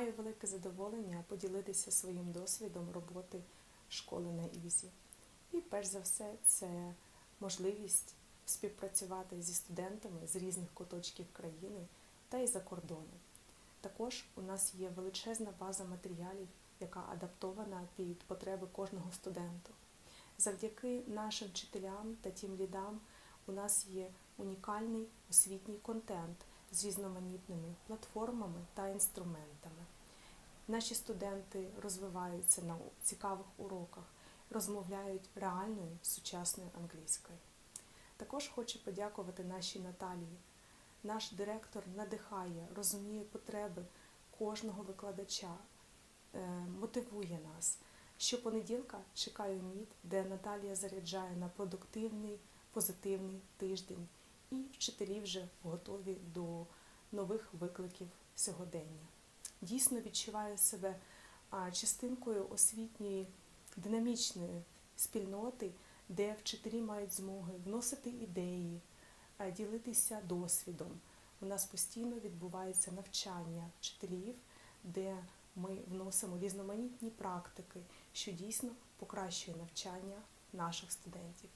Маю велике задоволення поділитися своїм досвідом роботи школи на Ізі. І перш за все, це можливість співпрацювати зі студентами з різних куточків країни та й за кордону. Також у нас є величезна база матеріалів, яка адаптована під потреби кожного студента. Завдяки нашим вчителям та тім лідам у нас є унікальний освітній контент з різноманітними платформами та інструментами. Наші студенти розвиваються на цікавих уроках, розмовляють реальною сучасною англійською. Також хочу подякувати нашій Наталії. Наш директор надихає, розуміє потреби кожного викладача, е, мотивує нас. Щопонеділка чекаю міт, де Наталія заряджає на продуктивний, позитивний тиждень, і вчителі вже готові до нових викликів сьогодення. Дійсно відчуваю себе частинкою освітньої динамічної спільноти, де вчителі мають змоги вносити ідеї, ділитися досвідом. У нас постійно відбувається навчання вчителів, де ми вносимо різноманітні практики, що дійсно покращує навчання наших студентів.